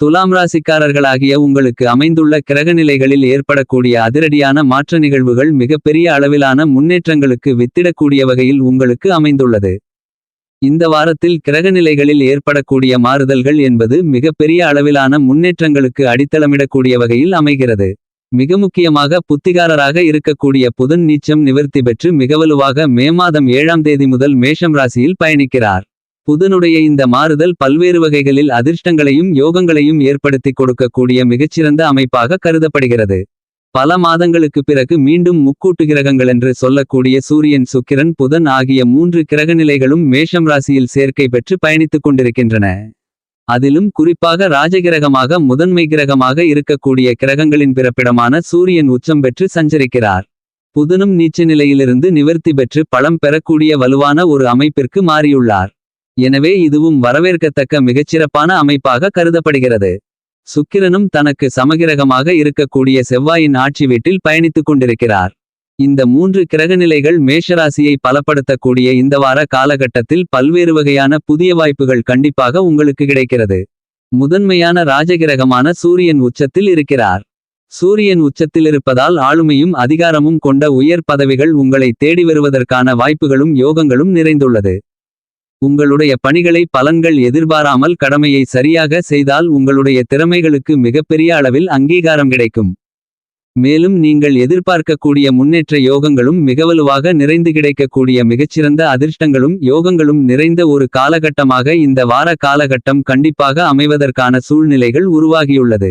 துலாம் ராசிக்காரர்களாகிய உங்களுக்கு அமைந்துள்ள கிரகநிலைகளில் ஏற்படக்கூடிய அதிரடியான மாற்ற நிகழ்வுகள் மிகப்பெரிய அளவிலான முன்னேற்றங்களுக்கு வித்திடக்கூடிய வகையில் உங்களுக்கு அமைந்துள்ளது. இந்த வாரத்தில் கிரகநிலைகளில் ஏற்படக்கூடிய மாறுதல்கள் என்பது மிகப்பெரிய அளவிலான முன்னேற்றங்களுக்கு அடித்தளமிடக்கூடிய வகையில் அமைகிறது. மிக முக்கியமாக புத்திகாரராக இருக்கக்கூடிய புதன் நீச்சம் நிவர்த்தி பெற்று மிகவலுவாக மே மாதம் ஏழாம் தேதி முதல் மேஷம் ராசியில் பயணிக்கிறார். புதனுடைய இந்த மாறுதல் பல்வேறு வகைகளில் அதிர்ஷ்டங்களையும் யோகங்களையும் ஏற்படுத்தி கொடுக்கக்கூடிய மிகச்சிறந்த அமைப்பாக கருதப்படுகிறது. பல மாதங்களுக்கு பிறகு மீண்டும் முக்கூட்டு கிரகங்கள் என்று சொல்லக்கூடிய சூரியன் சுக்கிரன் புதன் ஆகிய மூன்று கிரகநிலைகளும் மேஷம் ராசியில் சேர்க்கை பெற்று பயணித்துக் கொண்டிருக்கின்றன. அதிலும் குறிப்பாக ராஜகிரகமாக முதன்மை கிரகமாக இருக்கக்கூடிய கிரகங்களின் பிறப்பிடமான சூரியன் உச்சம் பெற்று சஞ்சரிக்கிறார். புதனும் நீச்ச நிலையிலிருந்து நிவர்த்தி பெற்று பலம் பெறக்கூடிய வலுவான ஒரு அமைப்பிற்கு மாறியுள்ளார். எனவே இதுவும் வரவேற்கத்தக்க மிகச்சிறப்பான அமைப்பாக கருதப்படுகிறது. சுக்கிரனும் தனக்கு சமகிரகமாக இருக்கக்கூடிய செவ்வாயின் ஆட்சி வீட்டில் பயணித்துக் கொண்டிருக்கிறார். இந்த மூன்று கிரகநிலைகள் மேஷராசியை பலப்படுத்தக்கூடிய இந்த வார காலகட்டத்தில் பல்வேறு வகையான புதிய வாய்ப்புகள் கண்டிப்பாக உங்களுக்கு கிடைக்கிறது. முதன்மையான ராஜகிரகமான சூரியன் உச்சத்தில் இருக்கிறார். சூரியன் உச்சத்தில் இருப்பதால் ஆளுமையும் அதிகாரமும் கொண்ட உயர் பதவிகள் உங்களை தேடி வருவதற்கான வாய்ப்புகளும் யோகங்களும் நிறைந்துள்ளது. உங்களுடைய பணிகளை பலன்கள் எதிர்பாராமல் கடமையை சரியாக செய்தால் உங்களுடைய திறமைகளுக்கு மிகப்பெரிய அளவில் அங்கீகாரம் கிடைக்கும். மேலும் நீங்கள் எதிர்பார்க்கக்கூடிய முன்னேற்ற யோகங்களும் மிகவலுவாக நிறைந்து கிடைக்கக்கூடிய மிகச்சிறந்த அதிர்ஷ்டங்களும் யோகங்களும் நிறைந்த ஒரு காலகட்டமாக இந்த வார காலகட்டம் கண்டிப்பாக அமைவதற்கான சூழ்நிலைகள் உருவாகியுள்ளது.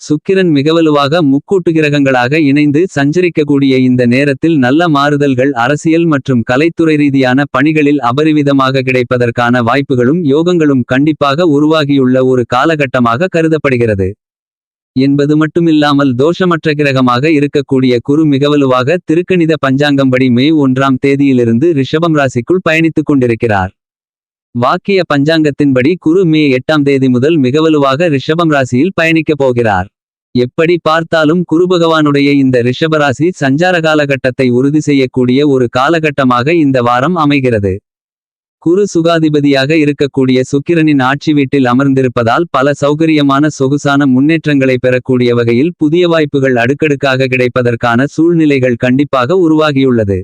சுக்கிரன் மிகவலுவாக முக்கூட்டு கிரகங்களாக இணைந்து சஞ்சரிக்கக்கூடிய இந்த நேரத்தில் நல்ல மாறுதல்கள் அரசியல் மற்றும் கலைத்துறை ரீதியான பணிகளில் அபரிவிதமாக கிடைப்பதற்கான வாய்ப்புகளும் யோகங்களும் கண்டிப்பாக உருவாகியுள்ள ஒரு காலகட்டமாக கருதப்படுகிறது. என்பது மட்டுமில்லாமல் தோஷமற்ற கிரகமாக இருக்கக்கூடிய குரு மிகவலுவாக திருக்கணித பஞ்சாங்கம்படி மே ஒன்றாம் தேதியிலிருந்து ரிஷபம் ராசிக்குள் பயணித்துக் கொண்டிருக்கிறார். வாக்கிய பஞ்சாங்கத்தின்படி குரு மே எட்டாம் தேதி முதல் மிகவலுவாக ரிஷபம் ராசியில் பயணிக்கப் போகிறார். எப்படி பார்த்தாலும் குரு பகவானுடைய இந்த ரிஷபராசி சஞ்சார காலகட்டத்தை உறுதி செய்யக்கூடிய ஒரு காலகட்டமாக இந்த வாரம் அமைகிறது. குரு சுகாதிபதியாக இருக்கக்கூடிய சுக்கிரனின் ஆட்சி வீட்டில் அமர்ந்திருப்பதால் பல சௌகரியமான சொகுசான முன்னேற்றங்களை பெறக்கூடிய வகையில் புதிய வாய்ப்புகள் அடுக்கடுக்காக கிடைப்பதற்கான சூழ்நிலைகள் கண்டிப்பாக உருவாகியுள்ளது.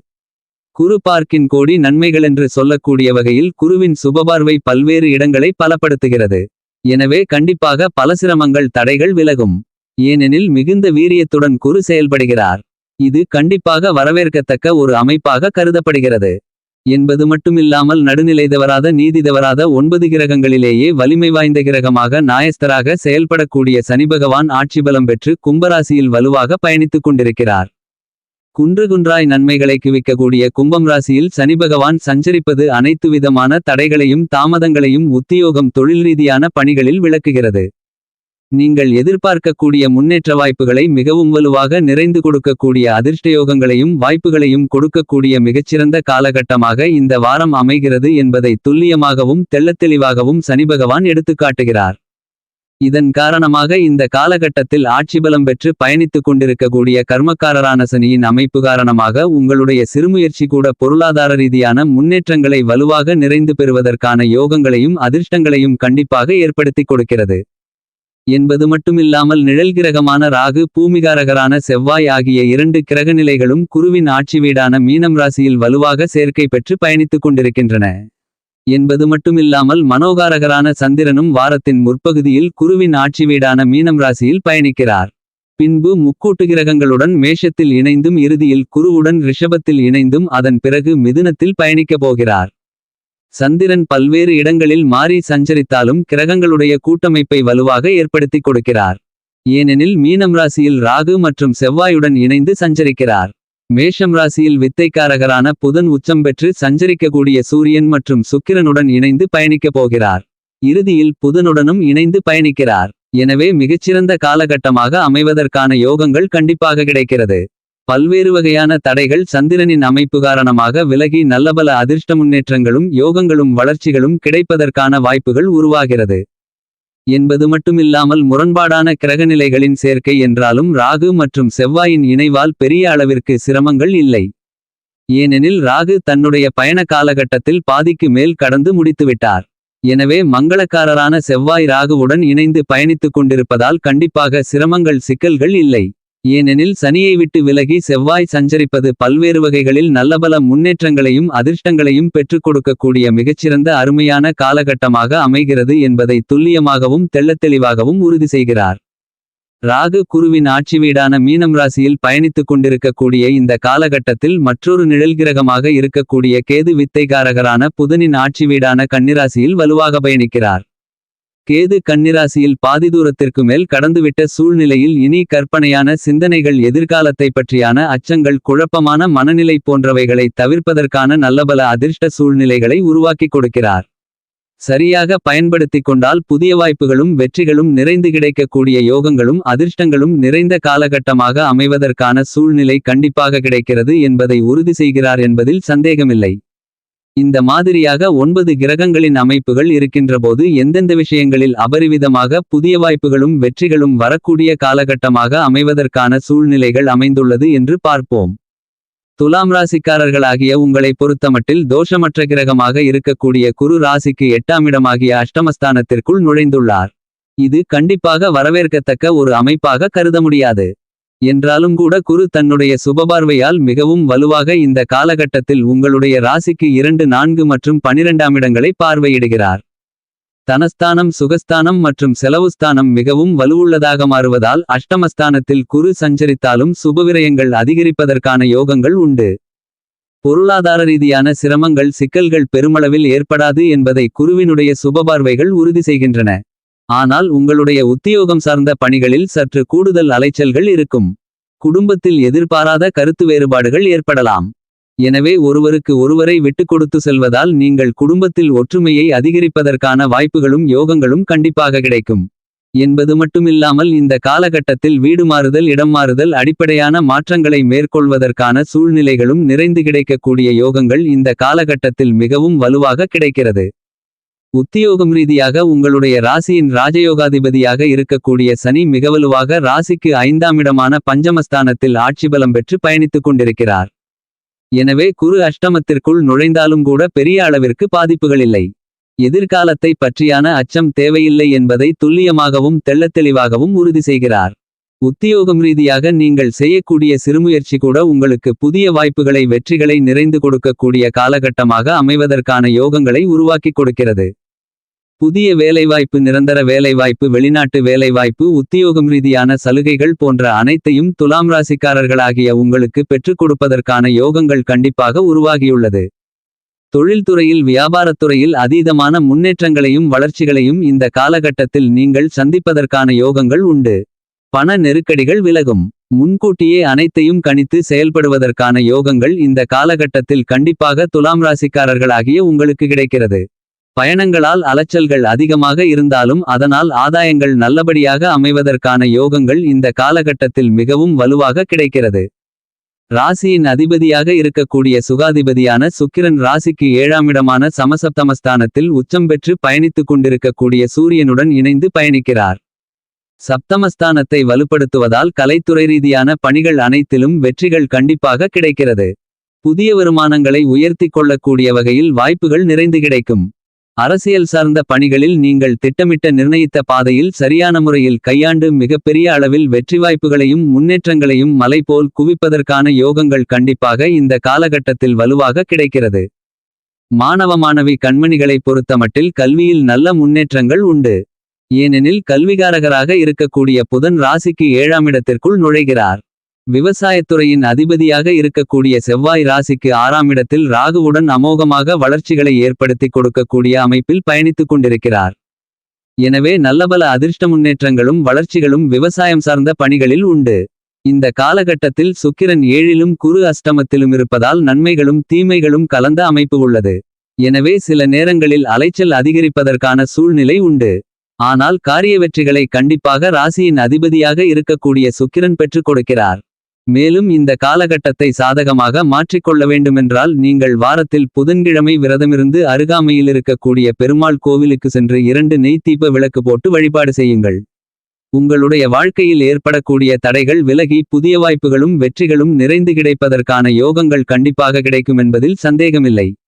குரு பார்க்கின் கோடி நன்மைகளென்று சொல்லக்கூடிய வகையில் குருவின் சுபபார்வை பல்வேறு இடங்களை பலப்படுத்துகிறது. எனவே கண்டிப்பாக பல சிரமங்கள் தடைகள் விலகும். ஏனெனில் மிகுந்த வீரியத்துடன் குரு செயல்படுகிறார். இது கண்டிப்பாக வரவேற்கத்தக்க ஒரு அமைப்பாக கருதப்படுகிறது. என்பது மட்டுமில்லாமல் நடுநிலைதவராத நீதிதவராத ஒன்பது கிரகங்களிலேயே வலிமை வாய்ந்த கிரகமாக நாயஸ்தராக செயல்படக்கூடிய சனிபகவான் ஆட்சி பலம் பெற்று கும்பராசியில் வலுவாக பயணித்துக் கொண்டிருக்கிறார். குன்று குன்றாய் நன்மைகளை குவிக்கக்கூடிய கும்பம் ராசியில் சனிபகவான் சஞ்சரிப்பது அனைத்து விதமான தடைகளையும் தாமதங்களையும் உத்தியோகம் தொழில் ரீதியான பணிகளில் விளக்குகிறது. நீங்கள் எதிர்பார்க்கக்கூடிய முன்னேற்ற வாய்ப்புகளை மிகவும் வலுவாக நிறைந்து கொடுக்கக்கூடிய அதிர்ஷ்டயோகங்களையும் வாய்ப்புகளையும் கொடுக்கக்கூடிய மிகச்சிறந்த காலகட்டமாக இந்த வாரம் அமைகிறது என்பதை துல்லியமாகவும் தெள்ளத்தெளிவாகவும் சனிபகவான் எடுத்துக்காட்டுகிறார். இதன் காரணமாக இந்த காலகட்டத்தில் ஆட்சிபலம் பெற்று பயணித்துக் கொண்டிருக்கக்கூடிய கர்மக்காரரான சனியின் அமைப்பு காரணமாக உங்களுடைய சிறுமுயற்சி கூட பொருளாதார ரீதியான முன்னேற்றங்களை வலுவாக நிறைந்து பெறுவதற்கான யோகங்களையும் அதிர்ஷ்டங்களையும் கண்டிப்பாக ஏற்படுத்திக் கொடுக்கிறது. என்பது மட்டுமில்லாமல் நிழல் கிரகமான ராகு பூமிகாரகரான செவ்வாய் ஆகிய இரண்டு கிரகநிலைகளும் குருவின் ஆட்சி வீடான மீனம் ராசியில் வலுவாக சேர்க்கை பெற்று பயணித்துக் கொண்டிருக்கின்றன. என்பது மட்டுமில்லாமல் மனோகாரகரான சந்திரனும் வாரத்தின் முற்பகுதியில் குருவின் ஆட்சி வீடான மீனம் ராசியில் பயணிக்கிறார். பின்பு முக்கூட்டு கிரகங்களுடன் மேஷத்தில் இணைந்தும் இறுதியில் குருவுடன் ரிஷபத்தில் இணைந்தும் அதன் பிறகு மிதுனத்தில் பயணிக்கப் போகிறார். சந்திரன் பல்வேறு இடங்களில் மாறி சஞ்சரித்தாலும் கிரகங்களுடைய கூட்டமைப்பை வலுவாக ஏற்படுத்திக் கொடுக்கிறார். ஏனெனில் மீனம் ராசியில் ராகு மற்றும் செவ்வாயுடன் இணைந்து சஞ்சரிக்கிறார். மேஷம் ராசியில் வித்தைக்காரகரான புதன் உச்சம் பெற்று சஞ்சரிக்கக்கூடிய சூரியன் மற்றும் சுக்கிரனுடன் இணைந்து பயணிக்கப் போகிறார். இறுதியில் புதனுடனும் இணைந்து பயணிக்கிறார். எனவே மிகச்சிறந்த காலகட்டமாக அமைவதற்கான யோகங்கள் கண்டிப்பாக கிடைக்கிறது. பல்வேறு வகையான தடைகள் சந்திரனின் அமைப்பு காரணமாக விலகி நல்லபல அதிர்ஷ்ட முன்னேற்றங்களும் யோகங்களும் வளர்ச்சிகளும் கிடைப்பதற்கான வாய்ப்புகள் உருவாகிறது. என்பது மட்டுமில்லாமல் முரண்பாடான கிரகநிலைகளின் சேர்க்கை என்றாலும் ராகு மற்றும் செவ்வாயின் இணைவால் பெரிய அளவிற்கு சிரமங்கள் இல்லை. ஏனெனில் ராகு தன்னுடைய பயண காலகட்டத்தில் பாதிக்கு மேல் கடந்து முடித்துவிட்டார். எனவே மங்களக்காரரான செவ்வாய் ராகுவுடன் இணைந்து பயணித்துக் கொண்டிருப்பதால் கண்டிப்பாக சிரமங்கள் சிக்கல்கள் இல்லை. ஏனெனில் சனியை விட்டு விலகி செவ்வாய் சஞ்சரிப்பது பல்வேறு வகைகளில் நல்லபல முன்னேற்றங்களையும் அதிர்ஷ்டங்களையும் பெற்றுக் கொடுக்கக்கூடிய மிகச்சிறந்த அருமையான காலகட்டமாக அமைகிறது என்பதை துல்லியமாகவும் தெள்ளத்தெளிவாகவும் உறுதி செய்கிறார். ராகு குருவின் ஆட்சி வீடான மீனம் ராசியில் பயணித்துக் கொண்டிருக்கக்கூடிய இந்த காலகட்டத்தில் மற்றொரு நிழல் கிரகமாக இருக்கக்கூடிய கேது வித்தைகாரகரான புதனின் ஆட்சி வீடான கன்னிராசியில் வலுவாக பயணிக்கிறார். கேது கன்னிராசியில் பாதி தூரத்திற்கு மேல் கடந்துவிட்ட சூழ்நிலையில் இனி கற்பனையான சிந்தனைகள் எதிர்காலத்தை பற்றியான அச்சங்கள் குழப்பமான மனநிலை போன்றவைகளை தவிர்ப்பதற்கான நல்லபல அதிர்ஷ்ட சூழ்நிலைகளை உருவாக்கிக் கொடுக்கிறார். சரியாக பயன்படுத்திக் கொண்டால் புதிய வாய்ப்புகளும் வெற்றிகளும் நிறைந்து கிடைக்கக்கூடிய யோகங்களும் அதிர்ஷ்டங்களும் நிறைந்த காலகட்டமாக அமைவதற்கான சூழ்நிலை கண்டிப்பாக கிடைக்கிறது என்பதை உறுதி செய்கிறார் என்பதில் சந்தேகமில்லை. இந்த மாதிரியாக ஒன்பது கிரகங்களின் அமைப்புகள் இருக்கின்றபோது எந்தெந்த விஷயங்களில் அபரிவிதமாக புதிய வாய்ப்புகளும் வெற்றிகளும் வரக்கூடிய காலகட்டமாக அமைவதற்கான சூழ்நிலைகள் அமைந்துள்ளது என்று பார்ப்போம். துலாம் ராசிக்காரர்களாகிய உங்களை பொறுத்தமட்டில் தோஷமற்ற கிரகமாக இருக்கக்கூடிய குரு ராசிக்கு எட்டாமிடமாகிய அஷ்டமஸ்தானத்திற்குள் நுழைந்துள்ளார். இது கண்டிப்பாக வரவேற்கத்தக்க ஒரு அமைப்பாக கருத முடியாது. என்றாலும் கூட குரு தன்னுடைய சுபபார்வையால் மிகவும் வலுவாக இந்த காலகட்டத்தில் உங்களுடைய ராசிக்கு இரண்டு நான்கு மற்றும் பனிரெண்டாம் இடங்களை பார்வையிடுகிறார். தனஸ்தானம் சுகஸ்தானம் மற்றும் செலவுஸ்தானம் மிகவும் வலுவுள்ளதாக மாறுவதால் அஷ்டமஸ்தானத்தில் குரு சஞ்சரித்தாலும் சுபவிரயங்கள் அதிகரிப்பதற்கான யோகங்கள் உண்டு. பொருளாதார ரீதியான சிரமங்கள் சிக்கல்கள் பெருமளவில் ஏற்படாது என்பதை குருவினுடைய சுபபார்வைகள் உறுதி செய்கின்றன. ஆனால் உங்களுடைய உத்தியோகம் சார்ந்த பணிகளில் சற்று கூடுதல் அலைச்சல்கள் இருக்கும். குடும்பத்தில் எதிர்பாராத கருத்து வேறுபாடுகள் ஏற்படலாம். எனவே ஒருவருக்கு ஒருவரை விட்டு கொடுத்து செல்வதால் நீங்கள் குடும்பத்தில் ஒற்றுமையை அதிகரிப்பதற்கான வாய்ப்புகளும் யோகங்களும் கண்டிப்பாக கிடைக்கும். என்பது மட்டுமில்லாமல் இந்த காலகட்டத்தில் வீடு மாறுதல் இடம் மாறுதல் அடிப்படையான மாற்றங்களை மேற்கொள்வதற்கான சூழ்நிலைகளும் நிறைந்து கிடைக்கக்கூடிய யோகங்கள் இந்த காலகட்டத்தில் மிகவும் வலுவாக கிடைக்கிறது. உத்தியோகம் ரீதியாக உங்களுடைய ராசியின் ராஜயோகாதிபதியாக இருக்கக்கூடிய சனி மிகவலுவாக ராசிக்கு ஐந்தாம் இடமான பஞ்சமஸ்தானத்தில் ஆட்சி பலம் பெற்று பயணித்துக் கொண்டிருக்கிறார். எனவே குரு அஷ்டமத்திற்குள் நுழைந்தாலும் கூட பெரிய அளவிற்கு பாதிப்புகள் இல்லை. எதிர்காலத்தை பற்றியான அச்சம் தேவையில்லை என்பதை துல்லியமாகவும் தெள்ளத்தெளிவாகவும் உறுதி செய்கிறார். உத்தியோகம் ரீதியாக நீங்கள் செய்யக்கூடிய சிறுமுயற்சி கூட உங்களுக்கு புதிய வாய்ப்புகளை வெற்றிகளை நிறைந்து கொடுக்கக்கூடிய காலகட்டமாக அமைவதற்கான யோகங்களை உருவாக்கிக் கொடுக்கிறது. புதிய வேலைவாய்ப்பு நிரந்தர வேலைவாய்ப்பு வெளிநாட்டு வேலைவாய்ப்பு உத்தியோகம் ரீதியான சலுகைகள் போன்ற அனைத்தையும் துலாம் ராசிக்காரர்களாகிய உங்களுக்கு பெற்றுக் கொடுப்பதற்கான யோகங்கள் கண்டிப்பாக உருவாகியுள்ளது. தொழில்துறையில் வியாபாரத்துறையில் அதீதமான முன்னேற்றங்களையும் வளர்ச்சிகளையும் இந்த காலகட்டத்தில் நீங்கள் சந்திப்பதற்கான யோகங்கள் உண்டு. பண நெருக்கடிகள் விலகும். முன்கூட்டியே அனைத்தையும் கணித்து செயல்படுவதற்கான யோகங்கள் இந்த காலகட்டத்தில் கண்டிப்பாக துலாம் ராசிக்காரர்களாகிய உங்களுக்கு கிடைக்கிறது. பயணங்களால் அலைச்சல்கள் அதிகமாக இருந்தாலும் அதனால் ஆதாயங்கள் நல்லபடியாக அமைவதற்கான யோகங்கள் இந்த காலகட்டத்தில் மிகவும் வலுவாக கிடைக்கிறது. ராசியின் அதிபதியாக இருக்கக்கூடிய சுகாதிபதியான சுக்கிரன் ராசிக்கு ஏழாமிடமான சமசப்தமஸ்தானத்தில் உச்சம் பெற்று பயணித்துக் கொண்டிருக்கக்கூடிய சூரியனுடன் இணைந்து பயணிக்கிறார். சப்தமஸ்தானத்தை வலுப்படுத்துவதால் கலைத்துறை ரீதியான பணிகள் அனைத்திலும் வெற்றிகள் கண்டிப்பாக கிடைக்கிறது. புதிய வருமானங்களை உயர்த்திக் கொள்ளக்கூடிய வகையில் வாய்ப்புகள் நிறைந்து கிடைக்கும். அரசியல் சார்ந்த பணிகளில் நீங்கள் திட்டமிட்ட நிர்ணயித்த பாதையில் சரியான முறையில் கையாண்டு மிகப்பெரிய அளவில் வெற்றி வாய்ப்புகளையும் முன்னேற்றங்களையும் மலை போல் குவிப்பதற்கான யோகங்கள் கண்டிப்பாக இந்த காலகட்டத்தில் வலுவாக கிடைக்கிறது. மாணவ மாணவி கண்மணிகளை பொறுத்தமட்டில் கல்வியில் நல்ல முன்னேற்றங்கள் உண்டு. ஏனெனில் கல்விகாரகராக இருக்கக்கூடிய புதன் ராசிக்கு ஏழாம் இடத்திற்குள் நுழைகிறார். விவசாயத்துறையின் அதிபதியாக இருக்கக்கூடிய செவ்வாய் ராசிக்கு ஆறாம் இடத்தில் ராகுவுடன் அமோகமாக வளர்ச்சிகளை ஏற்படுத்திக் கொடுக்கக்கூடிய அமைப்பில் பயணித்துக் கொண்டிருக்கிறார். எனவே நல்லபல அதிர்ஷ்ட முன்னேற்றங்களும் வளர்ச்சிகளும் விவசாயம் சார்ந்த பணிகளில் உண்டு. இந்த காலகட்டத்தில் சுக்கிரன் ஏழிலும் குரு அஷ்டமத்திலும் இருப்பதால் நன்மைகளும் தீமைகளும் கலந்த அமைப்பு உள்ளது. எனவே சில நேரங்களில் அலைச்சல் அதிகரிப்பதற்கான சூழ்நிலை உண்டு. ஆனால் காரிய வெற்றிகளை கண்டிப்பாக ராசியின் அதிபதியாக இருக்கக்கூடிய சுக்கிரன் பெற்றுக் கொடுக்கிறார். மேலும் இந்த காலகட்டத்தை சாதகமாக மாற்றிக்கொள்ள வேண்டுமென்றால் நீங்கள் வாரத்தில் புதன்கிழமை விரதமிருந்து அருகாமையில் இருக்கக்கூடிய பெருமாள் கோவிலுக்கு சென்று இரண்டு நெய் தீப விளக்கு போட்டு வழிபாடு செய்யுங்கள். உங்களுடைய வாழ்க்கையில் ஏற்படக்கூடிய தடைகள் விலகி புதிய வாய்ப்புகளும் வெற்றிகளும் நிறைந்து கிடைப்பதற்கான யோகங்கள் கண்டிப்பாக கிடைக்கும் என்பதில் சந்தேகமில்லை.